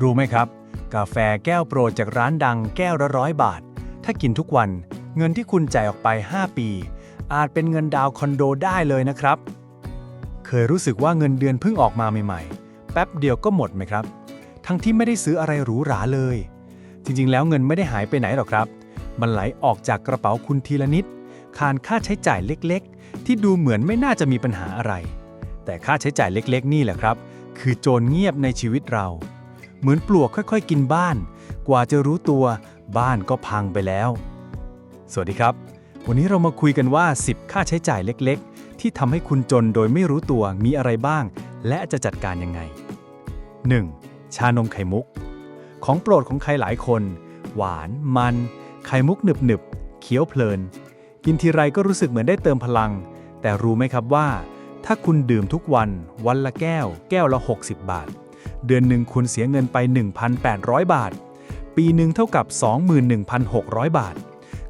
รู้ไหมครับ กาแฟแก้วโปรดจากร้านดังแก้วละร้อยบาท ถ้ากินทุกวัน เงินที่คุณจ่ายออกไป 5 ปี อาจเป็นเงินดาวคอนโดได้เลยนะครับ เคยรู้สึกว่าเงินเดือนเพิ่งออกมาใหม่ๆ แป๊บเดียวก็หมดไหมครับ ทั้งที่ไม่ได้ซื้ออะไรหรูหราเลย จริงๆ แล้วเงินไม่ได้หายไปไหนหรอกครับ มันไหลออกจากกระเป๋าคุณทีละนิดคานค่าใช้จ่ายเล็กๆ ที่ดูเหมือนไม่น่าจะมีปัญหาอะไร แต่ค่าใช้จ่ายเล็กๆ นี่แหละครับ คือโจรเงียบในชีวิตเรา เหมือนปลวกค่อยๆ กินบ้าน กว่าจะรู้ตัวบ้านก็พังไปแล้ว สวัสดีครับ วันนี้เรามาคุยกันว่า 10 ค่าใช้จ่ายเล็กๆ ที่ทำให้คุณจนโดยไม่รู้ตัวมีอะไรบ้าง และจะจัดการยังไง 1. ชานมไข่มุก ของโปรดของใครหลายคน หวาน มัน ไข่มุกหนึบหนึบๆเคี้ยวเพลิน กินทีไรก็รู้สึกเหมือนได้เติมพลัง แต่รู้ไหมครับว่า ถ้าคุณดื่มทุกวัน วันละแก้ว แก้วละ 60 บาท เดือนหนึ่งคุณเสียเงินไป 1,800 บาท ปีหนึ่งเท่ากับ 21,600 บาท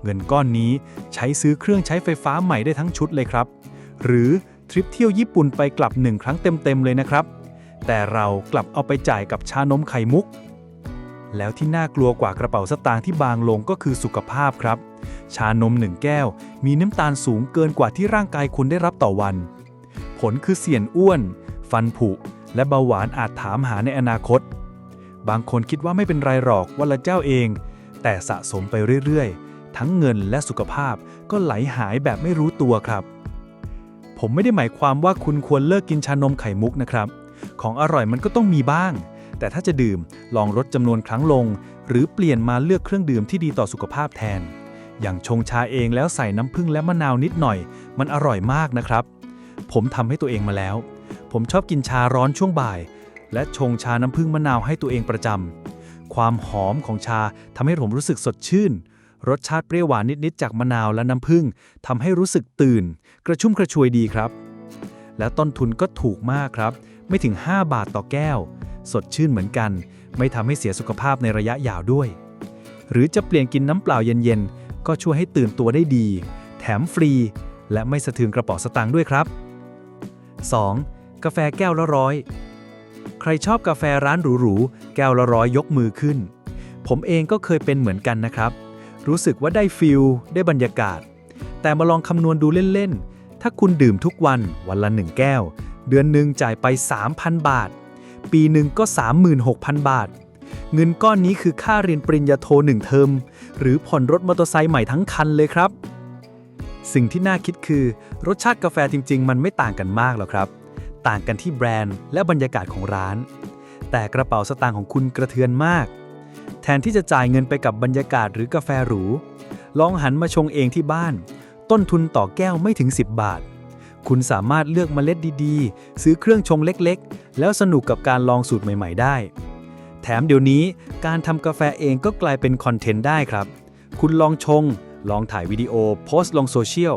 เงินก้อนนี้ใช้ซื้อเครื่องใช้ไฟฟ้าใหม่ได้ทั้งชุดเลยครับ หรือทริปเที่ยวญี่ปุ่นไปกลับหนึ่งครั้งเต็มๆเลยนะครับ แต่เรากลับเอาไปจ่ายกับชานมไข่มุก แล้วที่น่ากลัวกว่ากระเป๋าสตางค์ที่บางลงก็คือสุขภาพครับ ชานมหนึ่งแก้ว มีน้ำตาลสูงเกินกว่าที่ร่างกายคุณได้รับต่อวัน ผลคือเสี่ยนอ้วน ฟันผุ และเบาหวานอาจถามหาในอนาคต บางคนคิดว่าไม่เป็นไรหรอกวันละเจ้าเอง แต่สะสมไปเรื่อยๆ ทั้งเงินและสุขภาพก็ไหลหายแบบไม่รู้ตัวครับ ผมไม่ได้หมายความว่าคุณควรเลิกกินชานมไข่มุกนะครับ ของอร่อยมันก็ต้องมีบ้าง แต่ถ้าจะดื่มลองลดจำนวนครั้งลง หรือเปลี่ยนมาเลือกเครื่องดื่มที่ดีต่อสุขภาพแทน อย่างชงชาเองแล้วใส่น้ำผึ้งและมะนาวนิดหน่อย มันอร่อยมากนะครับ ผมทำให้ตัวเองมาแล้ว ผมชอบกินชาร้อนช่วงบ่าย และชงชาน้ำผึ้งมะนาวให้ตัวเองประจำ ความหอมของชาทำให้ผมรู้สึกสดชื่น รสชาติเปรี้ยวหวานนิดๆจากมะนาวและน้ำผึ้งทำให้รู้สึกตื่น กระชุ่มกระชวยดีครับ และต้นทุนก็ถูกมากครับ ไม่ถึง 5 บาทต่อแก้ว สดชื่นเหมือนกัน ไม่ทำให้เสียสุขภาพในระยะยาวด้วย หรือจะเปลี่ยนกินน้ำเปล่าเย็นๆ ก็ช่วยให้ตื่นตัวได้ดี แถมฟรี และไม่สะเทือนกระเป๋าสตางค์ด้วยครับ 2. กาแฟแก้วละร้อย ใครชอบกาแฟร้านหรูๆ แก้วละร้อยยกมือขึ้น ผมเองก็เคยเป็นเหมือนกันนะครับ รู้สึกว่าได้ฟิลได้บรรยากาศ แต่มาลองคำนวณดูเล่น ๆ ถ้าคุณดื่มทุกวันวันละหนึ่งแก้ว เดือนหนึ่งจ่ายไป 3,000 บาท ปีหนึ่งก็ 36,000 บาท เงินก้อนนี้คือค่าเรียนปริญญาโทหนึ่งเทอม หรือผ่อนรถมอเตอร์ไซค์ใหม่ทั้งคันเลยครับสิ่งที่น่าคิดคือ รสชาติกาแฟจริง ๆ มันไม่ต่างกันมากหรอกครับ ต่างกันที่แบรนด์และบรรยากาศของร้าน แต่กระเป๋าสตางค์ของคุณกระเทือนมาก แทนที่จะจ่ายเงินไปกับบรรยากาศหรือกาแฟหรู ลองหันมาชงเองที่บ้าน ต้นทุนต่อแก้วไม่ถึง 10 บาท คุณสามารถเลือกเมล็ดดีๆ ซื้อเครื่องชงเล็กๆ แล้วสนุกกับการลองสูตรใหม่ ๆ ได้ แถมเดี๋ยวนี้การทำกาแฟเองก็กลายเป็นคอนเทนต์ได้ครับ คุณลองชง ลองถ่ายวิดีโอโพสต์ลงโซเชียล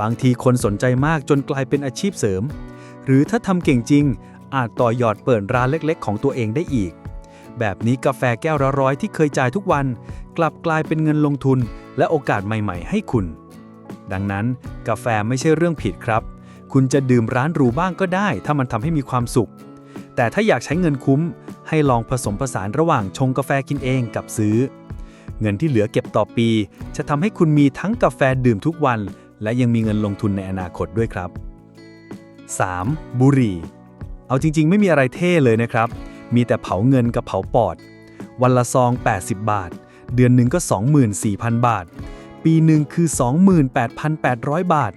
บางทีคนสนใจมากจนกลายเป็นอาชีพเสริม หรือถ้าทำเก่งจริง อาจต่อยอดเปิดร้านเล็กๆ ของตัวเองได้อีก แบบนี้กาแฟแก้วละร้อยที่เคยจ่ายทุกวัน กลับกลายเป็นเงินลงทุน และโอกาสใหม่ ๆ ให้คุณ ดังนั้น กาแฟไม่ใช่เรื่องผิดครับ คุณจะดื่มร้านหรูบ้างก็ได้ ถ้ามันทำให้มีความสุข แต่ถ้าอยากใช้เงินคุ้ม ให้ลองผสมผสานระหว่างชงกาแฟกินเองกับซื้อ เงินที่เหลือเก็บต่อปี จะทำให้คุณมีทั้งกาแฟดื่มทุกวัน และยังมีเงินลงทุนในอนาคตด้วยครับ 3. บุหรี่ เอาจริง ๆ ไม่มีอะไรเท่เลยนะครับ มีแต่เผาเงินกับเผาปอด วันละซอง 80 บาท เดือนหนึ่งก็ 24,000 บาท ปีหนึ่งคือ 28,800 บาท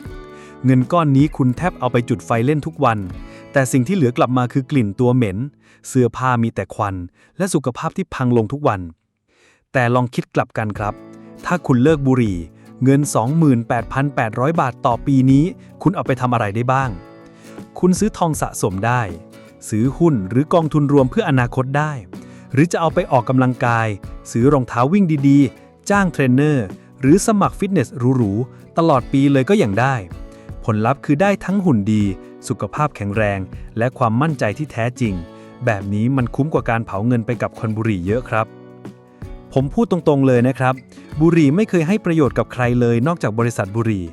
เงินก้อนนี้คุณแทบเอาไปจุดไฟเล่นทุกวัน แต่สิ่งที่เหลือกลับมาคือกลิ่นตัวเหม็น เสื้อผ้ามีแต่ควัน และสุขภาพที่พังลงทุกวัน แต่ลองคิดกลับกันครับ ถ้าคุณเลิกบุหรี่เงิน 28,800 บาทต่อปีนี้ คุณเอาไปทำอะไรได้บ้าง คุณซื้อทองสะสมได้ ซื้อหุ้นหรือกองทุนรวมเพื่ออนาคตได้ หรือจะเอาไปออกกำลังกาย ซื้อรองเท้าวิ่งดีๆ จ้างเทรนเนอร์ หรือสมัครฟิตเนสหรูๆ ตลอดปีเลยก็อย่างได้ ผลลัพธ์คือได้ทั้งหุ่นดี สุขภาพแข็งแรง และความมั่นใจที่แท้จริง แบบนี้มันคุ้มกว่าการเผาเงินไปกับคนบุหรี่เยอะครับผมพูดตรงๆเลยนะครับ บุหรี่ไม่เคยให้ประโยชน์กับใครเลยนอกจากบริษัทบุหรี่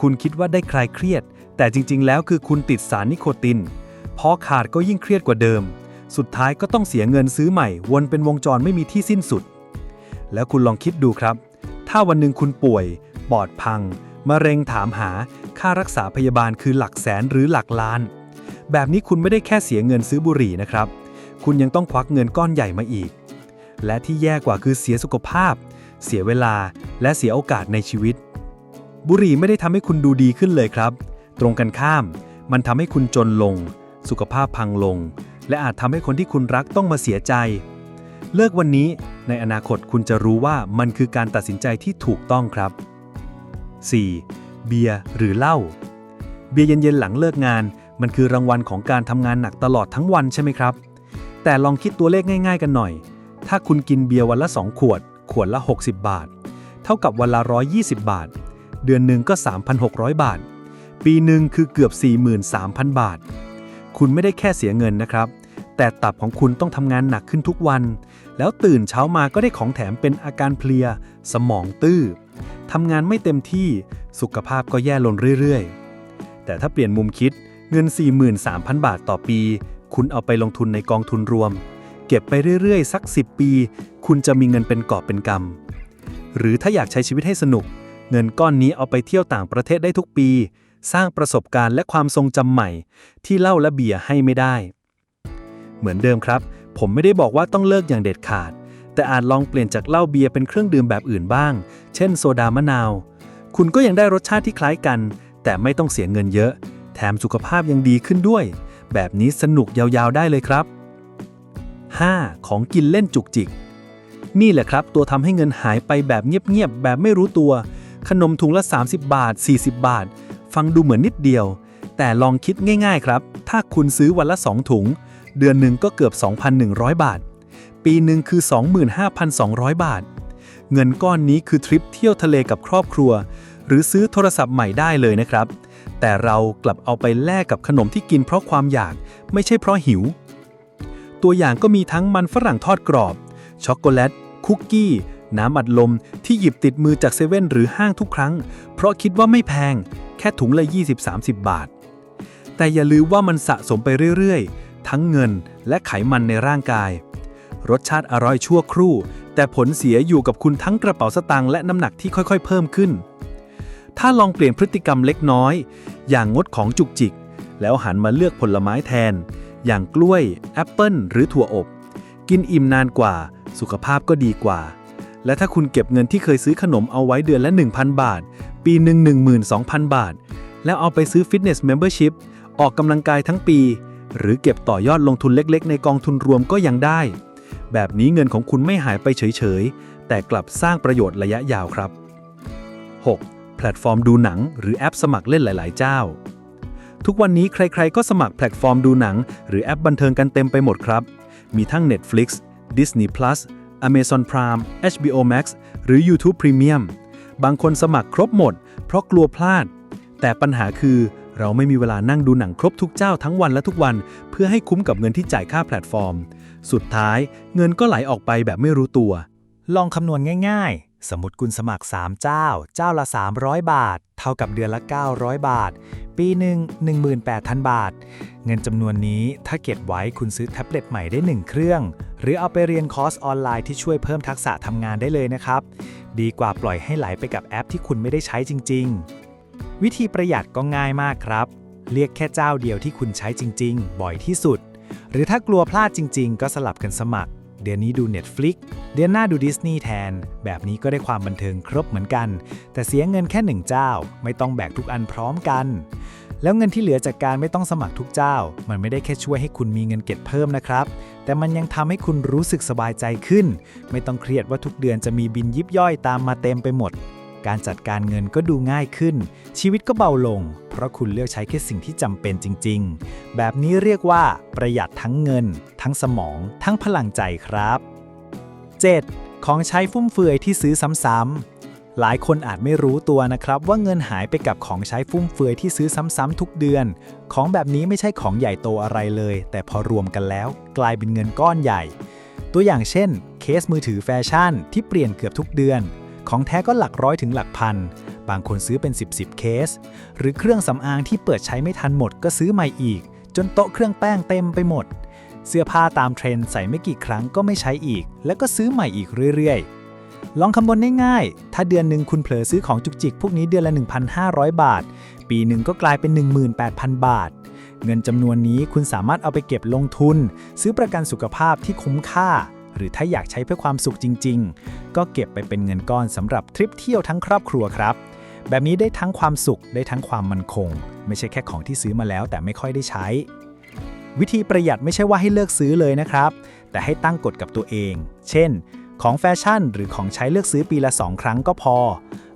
คุณคิดว่าได้คลายเครียด แต่จริง ๆ แล้วคือคุณติดสารนิโคติน พอขาดก็ยิ่งเครียดกว่าเดิม สุดท้ายก็ต้องเสียเงินซื้อใหม่ วนเป็นวงจรไม่มีที่สิ้นสุด แล้วคุณลองคิดดูครับ ถ้าวันหนึ่งคุณป่วย ปอดพัง มะเร็งถามหา ค่ารักษาพยาบาลคือหลักแสนหรือหลักล้าน แบบนี้คุณไม่ได้แค่เสียเงินซื้อบุหรี่นะครับ คุณยังต้องควักเงินก้อนใหญ่มาอีก และที่แย่กว่าคือเสียสุขภาพ เสียเวลา และเสียโอกาสในชีวิต บุหรี่ไม่ได้ทำให้คุณดูดีขึ้นเลยครับ ตรงกันข้าม มันทำให้คุณจนลง สุขภาพพังลง และอาจทำให้คนที่คุณรักต้องมาเสียใจ เลิกวันนี้ในอนาคตคุณจะรู้ว่ามันคือการตัดสินใจที่ถูกต้องครับ 4. เบียร์หรือเหล้าเบียร์เย็นๆหลังเลิกงาน มันคือรางวัลของการทำงานหนักตลอดทั้งวันใช่ไหมครับ แต่ลองคิดตัวเลขง่ายๆกันหน่อย ถ้าคุณกินเบียร์วันละ 2 ขวด ขวดละ 60 บาท เท่ากับวันละ 120 บาท เดือนหนึ่งก็ 3,600 บาท ปีหนึ่งคือเกือบ 43,000 บาท คุณไม่ได้แค่เสียเงินนะครับ แต่ตับของคุณต้องทำงานหนักขึ้นทุกวัน แล้วตื่นเช้ามาก็ได้ของแถมเป็นอาการเพลีย สมองตื้อทำงานไม่เต็มที่สุขภาพก็แย่ลงเรื่อยๆ แต่ถ้าเปลี่ยนมุมคิดเงิน 43,000 บาทต่อปี คุณเอาไปลงทุนในกองทุนรวม เก็บไปเรื่อยๆ สัก 10 ปี คุณจะมีเงินเป็นกอบเป็นกำหรือถ้าอยากใช้ชีวิตให้สนุก เงินก้อนนี้เอาไปเที่ยวต่างประเทศได้ทุกปี สร้างประสบการณ์และความทรงจำใหม่ ที่เล้าและเบียร์ให้ไม่ได้ เหมือนเดิมครับ ผมไม่ได้บอกว่าต้องเลิกอย่างเด็ดขาด แต่อาจลองเปลี่ยนจากเหล้าเบียร์เป็นเครื่องดื่มแบบอื่นบ้าง เช่นโซดามะนาว คุณก็ยังได้รสชาติที่คล้ายกัน แต่ไม่ต้องเสียเงินเยอะ แถมสุขภาพยังดีขึ้นด้วย แบบนี้สนุกยาวๆได้เลยครับ 5. ของกินเล่นจุกจิก นี่แหละครับ ตัวทำให้เงินหายไปแบบเงียบๆแบบไม่รู้ตัว ขนมถุงละ 30 บาท 40 บาท ฟังดูเหมือนนิดเดียว แต่ลองคิดง่ายๆครับ ถ้าคุณซื้อวันละ 2 ถุง เดือนหนึ่งก็เกือบ 2,100 บาท ปีหนึ่งคือ 25,200 บาท เงินก้อนนี้คือทริปเที่ยวทะเลกับครอบครัว หรือซื้อโทรศัพท์ใหม่ได้เลยนะครับ แต่เรากลับเอาไปแลกกับขนมที่กินเพราะความอยาก ไม่ใช่เพราะหิว ตัวอย่างก็มีทั้งมันฝรั่งทอดกรอบ ช็อกโกแลต คุกกี้น้ำอัดลมที่หยิบติดมือจากเซเว่นหรือห้างทุกครั้ง เพราะคิดว่าไม่แพง แค่ถุงละ 20-30 บาท แต่อย่าลืมว่ามันสะสมไปเรื่อยๆ ทั้งเงินและไขมันในร่างกาย รสชาติอร่อยชั่วครู่ แต่ผลเสียอยู่กับคุณทั้งกระเป๋าสตางค์และน้ำหนักที่ค่อยๆ เพิ่มขึ้น ถ้าลองเปลี่ยนพฤติกรรมเล็กน้อย อย่างงดของจุกจิก แล้วหันมาเลือกผลไม้แทน อย่างกล้วย แอปเปิลหรือถั่วอบ กินอิ่มนานกว่า สุขภาพก็ดีกว่าและถ้าคุณเก็บเงินที่เคยซื้อขนมเอาไว้เดือนละ 1,000 บาท ปีหนึ่ง12,000 บาท แล้วเอาไปซื้อฟิตเนสเมมเบอร์ชิพออกกำลังกายทั้งปี หรือเก็บต่อยอดลงทุนเล็กๆ ในกองทุนรวมก็ยังได้ แบบนี้เงินของคุณไม่หายไปเฉยๆ แต่กลับสร้างประโยชน์ระยะยาวครับ 6. แพลตฟอร์มดูหนัง หรือแอปสมัครเล่นหลาย ๆ เจ้า ทุกวันนี้ใครๆ ก็สมัครแพลตฟอร์มดูหนัง หรือแอปบันเทิงกันเต็มไปหมดครับ มีทั้ง Netflix Disney Plus Amazon Prime HBO Max หรือ YouTube Premium บางคนสมัครครบหมด เพราะกลัวพลาด แต่ปัญหาคือเราไม่มีเวลานั่งดูหนังครบทุกเจ้าทั้งวันและทุกวัน เพื่อให้คุ้มกับเงินที่จ่ายค่าแพลตฟอร์ม สุดท้ายเงินก็ไหลออกไปแบบไม่รู้ตัว ลองคำนวณง่าย ๆ สมมติคุณสมัคร 3 เจ้า เจ้าละ 300 บาท เท่ากับเดือนละ 900 บาท ปีหนึ่ง18,000 บาท เงินจำนวนนี้ถ้าเก็บไว้คุณซื้อแท็บเล็ตใหม่ได้ 1 เครื่อง หรือเอาไปเรียนคอร์สออนไลน์ที่ช่วยเพิ่มทักษะทำงานได้เลยนะครับ ดีกว่าปล่อยให้ไหลไปกับแอปที่คุณไม่ได้ใช้จริง ๆ วิธีประหยัดก็ง่ายมากครับ เรียกแค่เจ้าเดียวที่คุณใช้จริง ๆ บ่อยที่สุด หรือถ้ากลัวพลาดจริง ๆ ก็สลับกันสมัคร เดือนนี้ดู Netflix เดือนหน้าดูดิสนีย์แทน แบบนี้ก็ได้ความบันเทิงครบเหมือนกัน แต่เสียเงินแค่หนึ่งเจ้า ไม่ต้องแบกทุกอันพร้อมกัน แล้วเงินที่เหลือจากการไม่ต้องสมัครทุกเจ้า มันไม่ได้แค่ช่วยให้คุณมีเงินเก็บเพิ่มนะครับ แต่มันยังทำให้คุณรู้สึกสบายใจขึ้น ไม่ต้องเครียดว่าทุกเดือนจะมีบินยิบย่อยตามมาเต็มไปหมด การจัดการเงินก็ดูง่ายขึ้น ชีวิตก็เบาลง เพราะคุณเลือกใช้แค่สิ่งที่จำเป็นจริง ๆ แบบนี้เรียกว่า ประหยัดทั้งเงิน ทั้งสมอง ทั้งพลังใจครับ 7. ของใช้ฟุ่มเฟือยที่ซื้อซ้ำๆ หลายคนอาจไม่รู้ตัวนะครับว่าเงินหายไปกับของใช้ฟุ่มเฟือยที่ซื้อซ้ำๆทุกเดือน ของแบบนี้ไม่ใช่ของใหญ่โตอะไรเลย แต่พอรวมกันแล้ว กลายเป็นเงินก้อนใหญ่ ตัวอย่างเช่น เคสมือถือแฟชั่นที่เปลี่ยนเกือบทุกเดือน ของแท้ก็หลักร้อยถึงหลักพัน บางคนซื้อเป็น 10บสเคส หรือเครื่องสำอางที่เปิดใช้ไม่ทันหมดก็ซื้อใหม่อีก จนโต๊ะเครื่องแป้งเต็มไปหมด เสื้อผ้าตามเทรนด์ใส่ไม่กี่ครั้งก็ไม่ใช้อีก แล้วก็ซื้อใหม่อีกเรื่อยๆ ลองคำนวณง่ายๆ ถ้าเดือนหนึ่งคุณเผลอซื้อของจุกจิกพวกนี้เดือนละ 1,500 บาท ปีหนึ่งก็กลายเป็น 18,000 บาท เงินจำนวนนี้คุณสามารถเอาไปเก็บลงทุน ซื้อประกันสุขภาพที่คุ้มค่า หรือถ้าอยากใช้เพื่อความสุขจริง ๆ ก็เก็บไปเป็นเงินก้อนสำหรับทริปเที่ยวทั้งครอบครัวครับ แบบนี้ได้ทั้งความสุขได้ทั้งความมั่นคง ไม่ใช่แค่ของที่ซื้อมาแล้วแต่ไม่ค่อยได้ใช้ วิธีประหยัดไม่ใช่ว่าให้เลิกซื้อเลยนะครับ แต่ให้ตั้งกฎกับตัวเอง เช่น ของแฟชั่นหรือของใช้เลือกซื้อปีละ 2 ครั้งก็พอ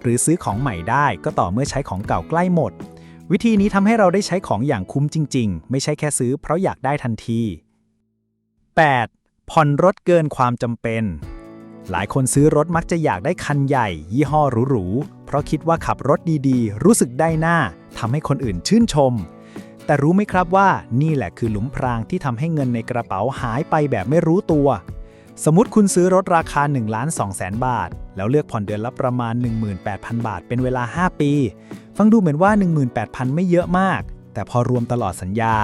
หรือซื้อของใหม่ได้ก็ต่อเมื่อใช้ของเก่าใกล้หมด วิธีนี้ทำให้เราได้ใช้ของอย่างคุ้มจริง ๆ ไม่ใช่แค่ซื้อเพราะอยากได้ทันที 8. ผ่อนรถเกินความจำเป็น หลายคนซื้อรถมักจะอยากได้คันใหญ่ ยี่ห้อหรูๆ เพราะคิดว่าขับรถดีๆ รู้สึกได้หน้าทำให้คนอื่นชื่นชม แต่รู้ไหมครับว่านี่แหละคือหลุมพรางที่ทำให้เงินในกระเป๋าหายไปแบบไม่รู้ตัว สมมติคุณซื้อรถราคา1ล้าน2แสนบาท แล้วเลือกผ่อนเดือนละประมาณ 18,000 บาท เป็นเวลา 5 ปี ฟังดูเหมือนว่า 18,000 ไม่เยอะมาก แต่พอรวมตลอดสัญญา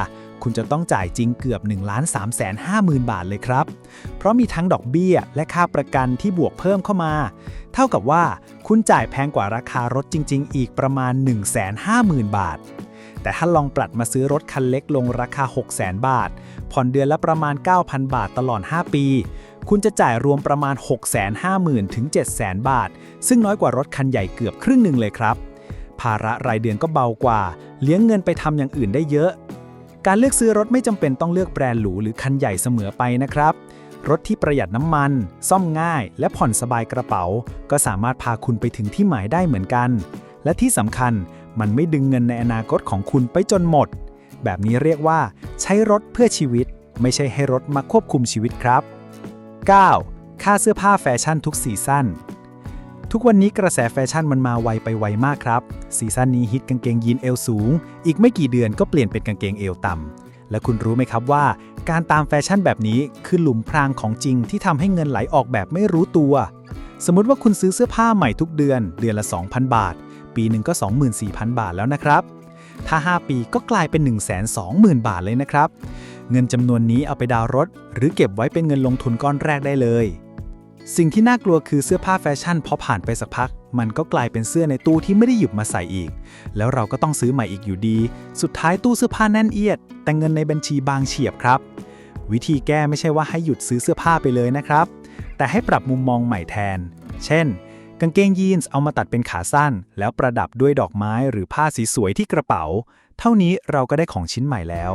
คุณจะต้องจ่ายจริงเกือบ1ล้าน3แสน5หมื่นบาทเลยครับ เพราะมีทั้งดอกเบี้ย และค่าประกันที่บวกเพิ่มเข้ามา เท่ากับว่าคุณจ่ายแพงกว่าราคารถจริง ๆ อีกประมาณ 1 5 0 0 0 0 บาทแต่ถ้าลองปรับมาซื้อรถคันเล็กลงราคา 6 0 0 0 0บาท ผ่อนเดือนละประมาณ 9,000 บาทตลอด 5 ปี คุณจะจ่ายรวมประมาณ 650,000 ถึง 700,000 บาท ซึ่งน้อยกว่ารถคันใหญ่เกือบครึ่งหนึ่งเลยครับ ภาระรายเดือนก็เบากว่า เลี้ยงเงินไปทำอย่างอื่นได้เยอะ การเลือกซื้อรถไม่จำเป็นต้องเลือกแบรนด์หรูหรือคันใหญ่เสมอไปนะครับ รถที่ประหยัดน้ำมัน ซ่อมง่าย และผ่อนสบายกระเป๋า ก็สามารถพาคุณไปถึงที่หมายได้เหมือนกัน และที่สำคัญมันไม่ดึงเงินในอนาคตของคุณไปจนหมด แบบนี้เรียกว่า ใช้รถเพื่อชีวิต ไม่ใช่ให้รถมาควบคุมชีวิตครับ 9. ค่าเสื้อผ้าแฟชั่นทุกซีซั่น ทุกวันนี้กระแสแฟชั่นมันมาไวไปไวมากครับ ซีซั่นนี้ฮิตกางเกงยีนเอวสูง อีกไม่กี่เดือนก็เปลี่ยนเป็นกางเกงเอวต่ำ และคุณรู้ไหมครับว่า การตามแฟชั่นแบบนี้คือหลุมพรางของจริงที่ทำให้เงินไหลออกแบบไม่รู้ตัว สมมติว่าคุณซื้อเสื้อผ้าใหม่ทุกเดือน เดือนละ 2,000 บาท ปีหนึ่งก็ 24,000 บาทแล้วนะครับถ้า 5 ปีก็กลายเป็น 120,000 บาทเลยนะครับ เงินจำนวนนี้เอาไปดาวรถ หรือเก็บไว้เป็นเงินลงทุนก้อนแรกได้เลย สิ่งที่น่ากลัวคือเสื้อผ้าแฟชั่นพอผ่านไปสักพัก มันก็กลายเป็นเสื้อในตู้ที่ไม่ได้หยิบมาใส่อีก แล้วเราก็ต้องซื้อใหม่อีกอยู่ดี สุดท้ายตู้เสื้อผ้าแน่นเอียด แต่เงินในบัญชีบางเฉียบครับ วิธีแก้ไม่ใช่ว่าให้หยุดซื้อเสื้อผ้าไปเลยนะครับ แต่ให้ปรับมุมมองใหม่แทน เช่นกางเกงยีนส์เอามาตัดเป็นขาสั้น แล้วประดับด้วยดอกไม้หรือผ้าสีสวยที่กระเป๋า เท่านี้เราก็ได้ของชิ้นใหม่แล้ว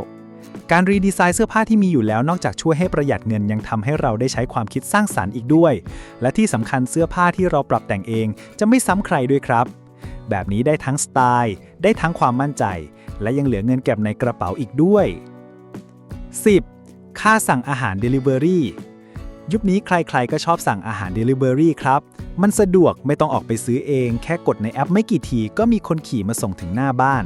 การรีดีไซน์เสื้อผ้าที่มีอยู่แล้วนอกจากช่วยให้ประหยัดเงินยังทำให้เราได้ใช้ความคิดสร้างสรรค์อีกด้วย และที่สำคัญเสื้อผ้าที่เราปรับแต่งเอง จะไม่ซ้ำใครด้วยครับ แบบนี้ได้ทั้งสไตล์ ได้ทั้งความมั่นใจ และยังเหลือเงินเก็บในกระเป๋าอีกด้วย 10. ค่าสั่งอาหาร Delivery ยุคนี้ใครๆ ก็ชอบสั่งอาหาร Delivery ครับ มันสะดวกไม่ต้องออกไปซื้อเอง แค่กดในแอปไม่กี่ทีก็มีคนขี่มาส่งถึงหน้าบ้าน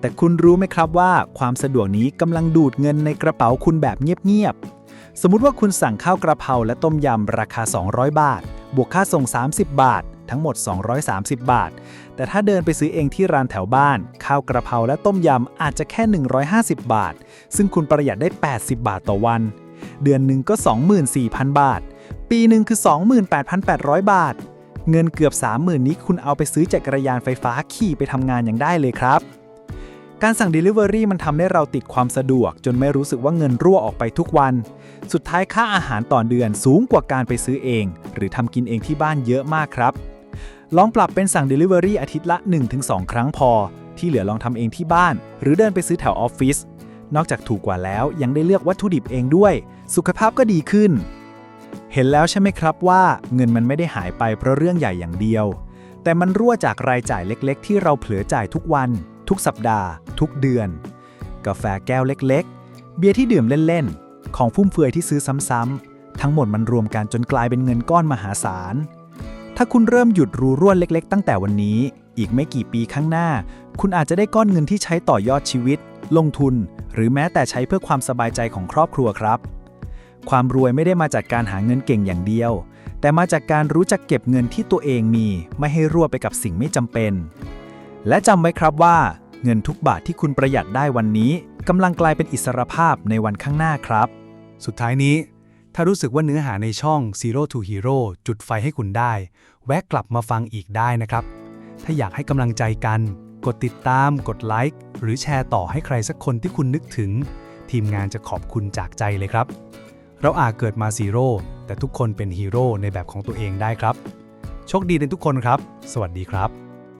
แต่คุณรู้ไหมครับว่าความสะดวกนี้กำลังดูดเงินในกระเป๋าคุณแบบเงียบๆ สมมุติว่าคุณสั่งข้าวกระเพราและต้มยำราคา 200 บาท บวกค่าส่ง 30 บาท ทั้งหมด 230 บาท แต่ถ้าเดินไปซื้อเองที่ร้านแถวบ้าน ข้าวกระเพราและต้มยำอาจจะแค่ 150 บาท ซึ่งคุณประหยัดได้ 80 บาทต่อวัน เดือนหนึ่งก็ 24,000 บาท ปีหนึ่งคือ 28,800 บาท เงินเกือบ 30,000 นี้คุณเอาไปซื้อจักรยานไฟฟ้าขี่ไปทำงานอย่างได้เลยครับ การสั่ง Delivery มันทำให้เราติดความสะดวก จนไม่รู้สึกว่าเงินรั่วออกไปทุกวัน สุดท้ายค่าอาหารต่อเดือนสูงกว่าการไปซื้อเอง หรือทำกินเองที่บ้านเยอะมากครับ ลองปรับเป็นสั่ง Delivery อาทิตย์ละ 1-2 ครั้งพอ ที่เหลือลองทำเองที่บ้าน หรือเดินไปซื้อแถวออฟฟิศนอกจากถูกกว่าแล้วยังได้เลือกวัตถุดิบเองด้วย สุขภาพก็ดีขึ้น เห็นแล้วใช่ไหมครับว่าเงินมันไม่ได้หายไปเพราะเรื่องใหญ่อย่างเดียว แต่มันรั่วจากรายจ่ายเล็ก ๆ ที่เราเผลอจ่ายทุกวัน ทุกสัปดาห์ ทุกเดือน กาแฟแก้วเล็กๆ เบียร์ที่ดื่มเล่นๆ ของฟุ่มเฟือยที่ซื้อซ้ำๆ ทั้งหมดมันรวมกันจนกลายเป็นเงินก้อนมหาศาล ถ้าคุณเริ่มหยุดรูร่วนเล็กๆ ตั้งแต่วันนี้ อีกไม่กี่ปีข้างหน้า คุณอาจจะได้ก้อนเงินที่ใช้ต่อยอดชีวิต ลงทุน หรือแม้แต่ใช้เพื่อความสบายใจของครอบครัวครับ ความรวยไม่ได้มาจากการหาเงินเก่งอย่างเดียว แต่มาจากการรู้จักเก็บเงินที่ตัวเองมี ไม่ให้รั่วไปกับสิ่งไม่จำเป็น และจำไว้ครับว่า เงินทุกบาทที่คุณประหยัดได้วันนี้กำลังกลายเป็นอิสรภาพในวันข้างหน้าครับ สุดท้ายนี้ ถ้ารู้สึกว่าเนื้อหาในช่อง Zero to Hero จุดไฟให้คุณได้ แวะกลับมาฟังอีกได้นะครับ ถ้าอยากให้กำลังใจกัน กดติดตาม กดไลค์หรือแชร์ต่อให้ใครสักคนที่คุณนึกถึง ทีมงานจะขอบคุณจากใจเลยครับ เราอาจเกิดมาซีโร่แต่ทุกคนเป็นฮีโร่ในแบบของตัวเองได้ครับโชคดีในทุกคนครับ สวัสดีครับ